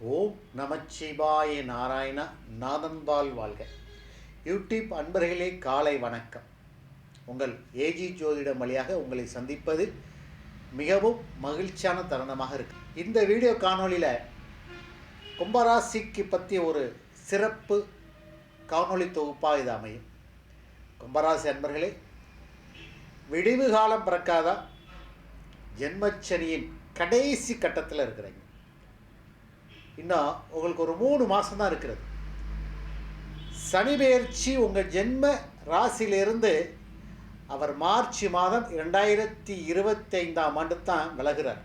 ஓம் நமச்சிவாய நாராயண நாதன்பால் வாழ்க. யூடியூப் அன்பர்களே காலை வணக்கம். உங்கள் ஏஜி ஜோதிடம் வழியாக உங்களை சந்திப்பது மிகவும் மகிழ்ச்சியான தருணமாக இருக்கு. இந்த வீடியோ காணொளியில் கும்பராசிக்கு பற்றி ஒரு சிறப்பு காணொளி தொகுப்பாக இது அமையும். கும்பராசி அன்பர்களே விடிவு காலம் பிறக்காதா? ஜென்மச்சனியின் கடைசி கட்டத்தில் இருக்கிறீங்க. இன்னும் உங்களுக்கு ஒரு மூணு மாதம் தான் இருக்கிறது. சனி பெயர்ச்சி உங்கள் ஜென்ம ராசியிலிருந்து அவர் மார்ச் மாதம் இரண்டாயிரத்தி இருபத்தைந்தாம் ஆண்டு தான் விலகிறார்.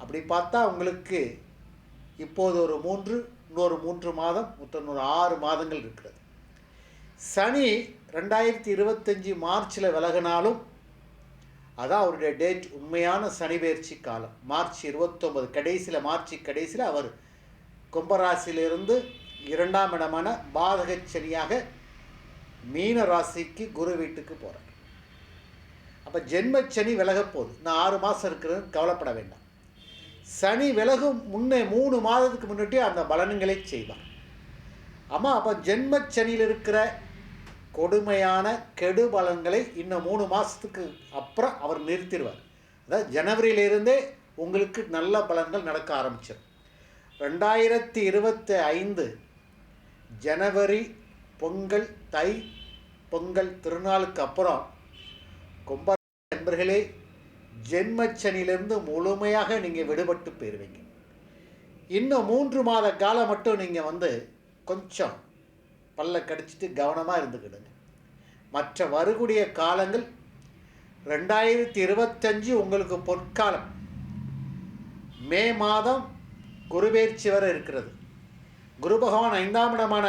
அப்படி பார்த்தா உங்களுக்கு இப்போது ஒரு மூன்று இன்னொரு மூன்று மாதம் மொத்தம் ஆறு மாதங்கள் இருக்கிறது. சனி ரெண்டாயிரத்தி இருபத்தஞ்சி மார்ச்சில் விலகினாலும் அதான் அவருடைய டேட் உண்மையான சனி பயிற்சி காலம். மார்ச் இருபத்தொம்பது கடைசியில் மார்ச் கடைசியில் அவர் கும்பராசியிலிருந்து இரண்டாம் இடமான பாதக சனியாக மீன ராசிக்கு குரு வீட்டுக்கு போகிறார் அப்போ ஜென்மச்சனி விலகப் போகுது. ஆறு மாதம் இருக்கிறது கவலைப்பட வேண்டாம். சனி விலகும் முன்னே மூணு மாதத்துக்கு முன்னாடி அந்த பலன்களை செய்வார். ஆமாம் அப்போ ஜென்மச்சனியில் இருக்கிற கொடுமையான கெடுபலன்களை இன்னும் மூணு மாதத்துக்கு அப்புறம் அவர் நிறுத்திடுவார். அதாவது ஜனவரியிலிருந்தே உங்களுக்கு நல்ல பலன்கள் நடக்க ஆரம்பிச்சிடும் ரெண்டாயிரத்தி இருபத்தி ஐந்து ஜனவரி பொங்கல் தை பொங்கல் திருநாளுக்கு அப்புறம் கும்ப நண்பர்களே ஜென்மச்சனிலிருந்து முழுமையாக நீங்கள் விடுபட்டு போயிடுவீங்க இன்னும் மூன்று மாத காலம் மட்டும் நீங்கள் வந்து கொஞ்சம் பல்ல கடிச்சிட்டு கவனமாக இருந்துக்கிடுங்க. மற்ற வரக்கூடிய காலங்கள் ரெண்டாயிரத்தி இருபத்தஞ்சு உங்களுக்கு பொற்காலம். மே மாதம் குருபெயர்ச்சி வரை இருக்கிறது. குரு பகவான் ஐந்தாம் இடமான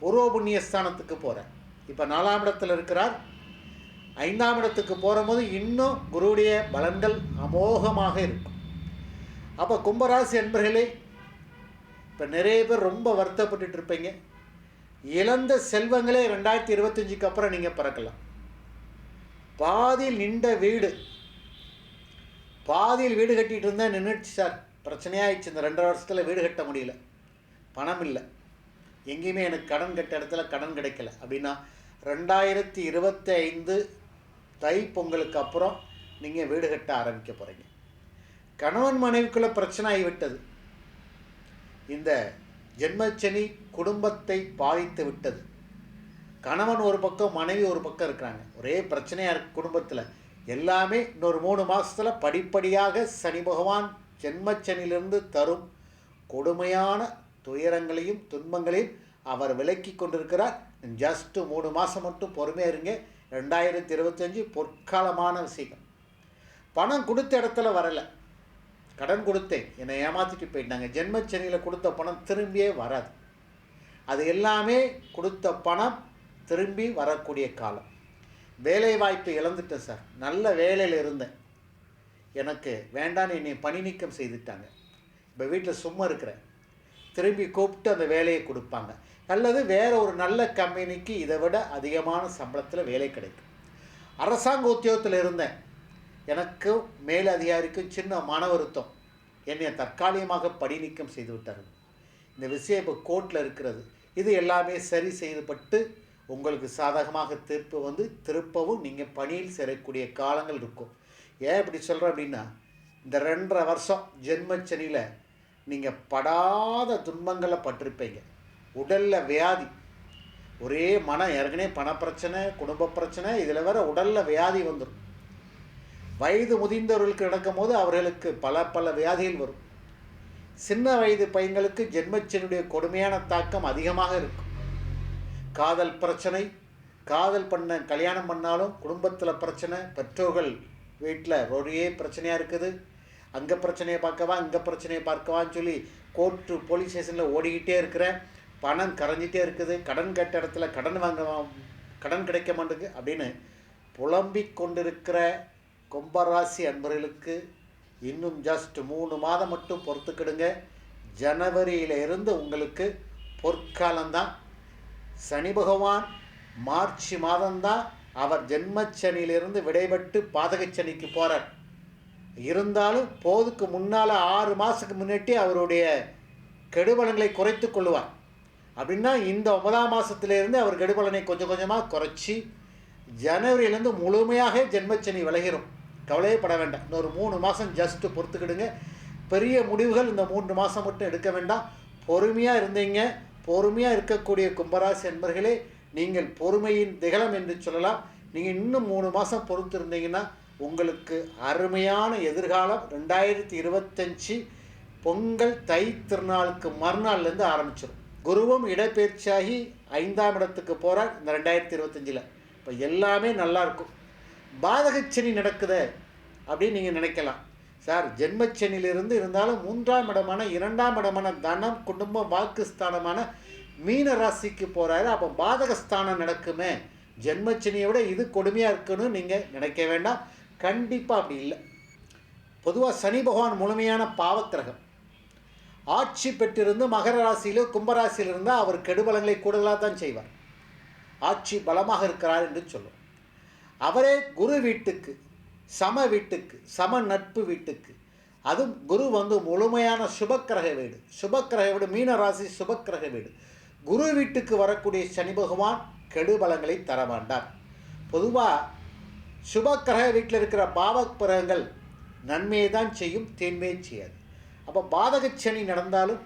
பூர்வ புண்ணியஸ்தானத்துக்கு போகிறேன் இப்போ நாலாம் இடத்தில் இருக்கிறார். ஐந்தாம் இடத்துக்கு போகும்போது இன்னும் குருவுடைய பலன்கள் அமோகமாக இருக்கும். அப்போ கும்பராசி என்பர்களே இப்போ நிறைய பேர் ரொம்ப வருத்தப்பட்டுட்டு இருப்பீங்க. இழந்த செல்வங்களே ரெண்டாயிரத்தி இருபத்தஞ்சுக்கு அப்புறம் நீங்கள் பிறக்கலாம். பாதியில் நின்ற வீடு. பாதியில் வீடு கட்டிகிட்டு இருந்தால் நின்றுச்சு சார். பிரச்சனையாயிடுச்சு. இந்த ரெண்டரை வருஷத்தில் வீடு கட்ட முடியல. பணம் இல்லை. எங்கேயுமே எனக்கு கடன் கட்ட இடத்துல கடன் கிடைக்கல. அப்படின்னா ரெண்டாயிரத்தி இருபத்தி ஐந்து தை பொங்கலுக்கு அப்புறம் நீங்கள் வீடு கட்ட ஆரம்பிக்க போகிறீங்க கணவன் மனைவிக்குள்ளே பிரச்சனை ஆகிவிட்டது. இந்த ஜென்மச்சனி குடும்பத்தை பாதித்து விட்டது. கணவன் ஒரு பக்கம் மனைவி ஒரு பக்கம் இருக்கிறாங்க. ஒரே பிரச்சனையாக இருக்கு குடும்பத்தில். எல்லாமே இன்னொரு மூணு மாதத்தில் படிப்படியாக சனி பகவான் ஜென்மச்சனிலிருந்து தரும் கொடுமையான துயரங்களையும் துன்பங்களையும் அவர் விலக்கி கொண்டிருக்கிறார். ஜஸ்ட்டு மூணு மாதம் மட்டும் பொறுமையாக இருங்க. ரெண்டாயிரத்தி இருபத்தஞ்சி பொற்காலமான விஷயம் பணம் கொடுத்த இடத்துல வரலை. கடன் கொடுத்தேன் என்னை ஏமாற்றிட்டு போயிட்டாங்க. ஜென்மச்சனியில் கொடுத்த பணம் திரும்பியே வராது. அது எல்லாமே கொடுத்த பணம் திரும்பி வரக்கூடிய காலம். வேலை வாய்ப்பு இழந்துட்டேன் சார். நல்ல வேலையில் இருந்தேன். எனக்கு வேண்டான்னு என்னை பணி நீக்கம் செய்துட்டாங்க. இப்போ வீட்டில் சும்மா இருக்கிறேன். திரும்பி கூப்பிட்டு அந்த வேலையை கொடுப்பாங்க. அல்லது வேறு ஒரு நல்ல கம்பெனிக்கு இதை விட அதிகமான சம்பளத்தில் வேலை கிடைக்கும். அரசாங்க உத்தியோகத்தில் இருந்தேன். எனக்கும் மேலதிகாரிக்கும் சின்ன மன வருத்தம் என்னை தற்காலிகமாக பணி நீக்கம் செய்து விட்டார்கள் இந்த விஷயம் இப்போ கோர்ட்டில் இருக்கிறது. இது எல்லாமே சரி செய்துபட்டு உங்களுக்கு சாதகமாக தீர்ப்பு வந்து திருப்பவும் நீங்கள் பணியில் சேரக்கூடிய காலங்கள் இருக்கும். ஏன் இப்படி சொல்கிறேன் அப்படின்னா இந்த ரெண்டரை வருஷம் ஜென்மச்சனியில் நீங்கள் படாத துன்பங்களை பட்டிருப்பீங்க. உடலில் வியாதி. ஒரே மனம் ஏற்கனவே பணப்பிரச்சனை குடும்ப பிரச்சனை இதில் வேற உடலில் வியாதி வந்துடும் வயது முதிர்ந்தவர்களுக்கு நடக்கும்போது அவர்களுக்கு பல பல வியாதிகள் வரும். சின்ன வயது பையன்களுக்கு ஜென்மச்சனுடைய கொடுமையான தாக்கம் அதிகமாக இருக்கும். காதல் பிரச்சனை காதல் பண்ண கல்யாணம் பண்ணாலும் குடும்பத்தில் பிரச்சனை பெற்றோர்கள் வீட்டில் ஒரே பிரச்சனையாக இருக்குது. அங்கே பிரச்சனையை பார்க்கவா இங்கே பிரச்சனையை பார்க்கவான்னு சொல்லி கோர்ட்டு போலீஸ் ஸ்டேஷனில் ஓடிக்கிட்டே இருக்கிற பணம் கரைஞ்சிட்டே இருக்குது. கடன் கேட்ட இடத்துல கடன் வாங்க கடன் கிடைக்க மாட்டேங்குது அப்படின்னு புலம்பிக் கொண்டிருக்கிற கும்பராசி அன்பர்களுக்கு இன்னும் ஜஸ்ட் மூணு மாதம் மட்டும் பொறுத்துக்கிடுங்க. ஜனவரியில் இருந்து உங்களுக்கு பொற்காலம்தான். சனி பகவான் மார்ச் மாதம்தான் அவர் ஜென்மச்சனியிலிருந்து விடைபட்டு பாதகச்சனிக்கு போகிறார் இருந்தாலும் போதுக்கு முன்னால் ஆறு மாதத்துக்கு முன்னாடி அவருடைய கெடுபலன்களை குறைத்து கொள்ளுவார் அப்படின்னா இந்த ஒன்பதாம் மாதத்துலேருந்து அவர் கெடுபலனை கொஞ்சம் கொஞ்சமாக குறைச்சி ஜனவரியிலேருந்து முழுமையாக ஜென்மச்சனி விலகிரும் பட வேண்டாம் இன்னொரு மூணு மாதம் ஜஸ்ட்டு பொறுத்துக்கிடுங்க. பெரிய முடிவுகள் இந்த மூன்று மாதம் மட்டும் எடுக்க வேண்டாம். பொறுமையாக இருந்தீங்க. பொறுமையாக இருக்கக்கூடிய கும்பராசி என்பர்களே நீங்கள் பொறுமையின் திகழம் என்று சொல்லலாம். நீங்கள் இன்னும் மூணு மாதம் பொறுத்து இருந்தீங்கன்னா உங்களுக்கு அருமையான எதிர்காலம் ரெண்டாயிரத்தி இருபத்தஞ்சி பொங்கல் தை திருநாளுக்கு மறுநாள்லேருந்து ஆரம்பிச்சிடும் குருவும் இடப்பெயர்ச்சியாகி ஐந்தாம் இடத்துக்கு போகிறார் இந்த ரெண்டாயிரத்தி இருபத்தஞ்சில். இப்போ எல்லாமே நல்லாயிருக்கும் பாதகச்சனி நடக்குதே. அப்படின்னு நீங்கள் நினைக்கலாம். சார் ஜென்மச்சனியிலிருந்து இருந்தாலும் மூன்றாம் இடமான இரண்டாம் இடமான தனம் குடும்பம் வாக்குஸ்தானமான மீன ராசிக்கு போகிறாரு அப்போ பாதகஸ்தானம் நடக்குமே. ஜென்மச்சனியை விட இது கொடுமையாக இருக்குன்னு நீங்கள் நினைக்க வேண்டாம். கண்டிப்பாக அப்படி இல்லை. பொதுவாக சனி பகவான் முழுமையான பாவக்கிரகம். ஆட்சி பெற்றிருந்து மகர ராசியிலோ கும்பராசியில் இருந்தால் அவர் கெடுபலங்களை கூடுதலாக தான் செய்வார். ஆட்சி பலமாக இருக்கிறார் என்று சொல்லும். அவரே குரு வீட்டுக்கு சம வீட்டுக்கு சம நட்பு வீட்டுக்கு. அதுவும் குரு வந்து முழுமையான சுபக்கிரக வீடு. சுபக்கிரக வீடு மீன ராசி சுபக்கிரக வீடு. குரு வீட்டுக்கு வரக்கூடிய சனி பகவான் கெடுபலங்களை தர வேண்டாம் பொதுவாக சுபக்கிரக வீட்டில் இருக்கிற பாவக்கிரகங்கள் நன்மையை தான் செய்யும் தீன்மையை செய்யாது. அப்போ பாதக சனி நடந்தாலும்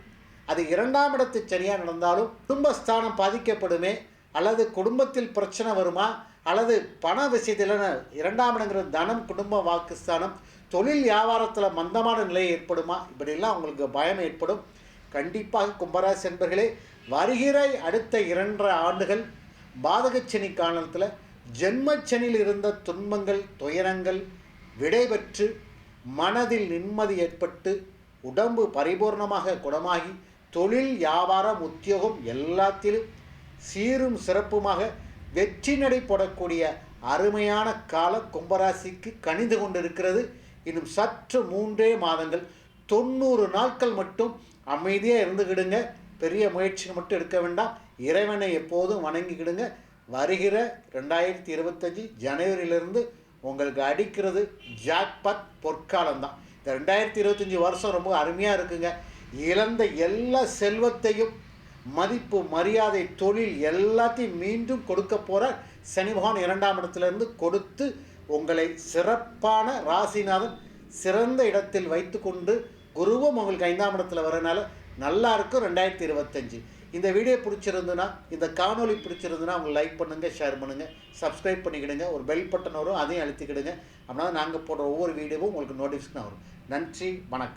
அது இரண்டாம் இடத்து சனியாக நடந்தாலும் குடும்பஸ்தானம் பாதிக்கப்படுமே அல்லது குடும்பத்தில் பிரச்சனை வருமா அல்லது பண விஷயத்தில் இரண்டாம் இடங்கிறது தனம் குடும்ப வாக்குஸ்தானம் தொழில் வியாபாரத்தில் மந்தமான நிலை ஏற்படுமா? இப்படிலாம் உங்களுக்கு பயம் ஏற்படும். கண்டிப்பாக கும்பராசி என்பர்களே வருகிற அடுத்த இரண்டரை ஆண்டுகள் பாதகச்சனி காலத்தில் ஜென்மச்சனியில் இருந்த துன்பங்கள் துயரங்கள் விடைபெற்று மனதில் நிம்மதி ஏற்பட்டு உடம்பு பரிபூர்ணமாக குணமாகி தொழில் வியாபாரம் உத்தியோகம் எல்லாத்திலும் சீரும் சிறப்புமாக வெற்றி நடை போடக்கூடிய அருமையான கால கும்பராசிக்கு கணிந்து கொண்டிருக்கிறது. இன்னும் சற்று மூன்றே மாதங்கள் தொண்ணூறு நாட்கள் மட்டும் அமைதியாக இருந்துக்கிடுங்க பெரிய முயற்சிகள் மட்டும் எடுக்க வேண்டாம். இறைவனை எப்போதும் வணங்கிக்கிடுங்க. வருகிற ரெண்டாயிரத்தி இருபத்தஞ்சி ஜனவரியிலிருந்து உங்களுக்கு அடிக்கிறது ஜாக்பாட் பொற்காலம்தான். இந்த ரெண்டாயிரத்தி இருபத்தஞ்சி வருஷம் ரொம்ப அருமையாக இருக்குங்க. இழந்த எல்லா செல்வத்தையும் மதிப்பு மரியாதை தொழில் எல்லாத்தையும் மீண்டும் கொடுக்க போகிற சனி பகவான் இரண்டாம் இடத்துலேருந்து கொடுத்து உங்களை சிறப்பான ராசிநாதன் சிறந்த இடத்தில் வைத்துக்கொண்டு குருவும் உங்களுக்கு ஐந்தாம் இடத்துல வரனால நல்லா இருக்கும் ரெண்டாயிரத்தி இருபத்தஞ்சி. இந்த வீடியோ பிடிச்சிருந்துன்னா இந்த காணொலி பிடிச்சிருந்துன்னா உங்களுக்கு லைக் பண்ணுங்கள் ஷேர் பண்ணுங்கள் சப்ஸ்கிரைப் பண்ணிக்கிடுங்க ஒரு பெல் பட்டன் வரும் அதையும் அழுத்திக்கிடுங்க. அப்படின்னா நாங்கள் போடுற ஒவ்வொரு வீடியோவும் உங்களுக்கு நோட்டிஃபிகேஷன் வரும். நன்றி வணக்கம்.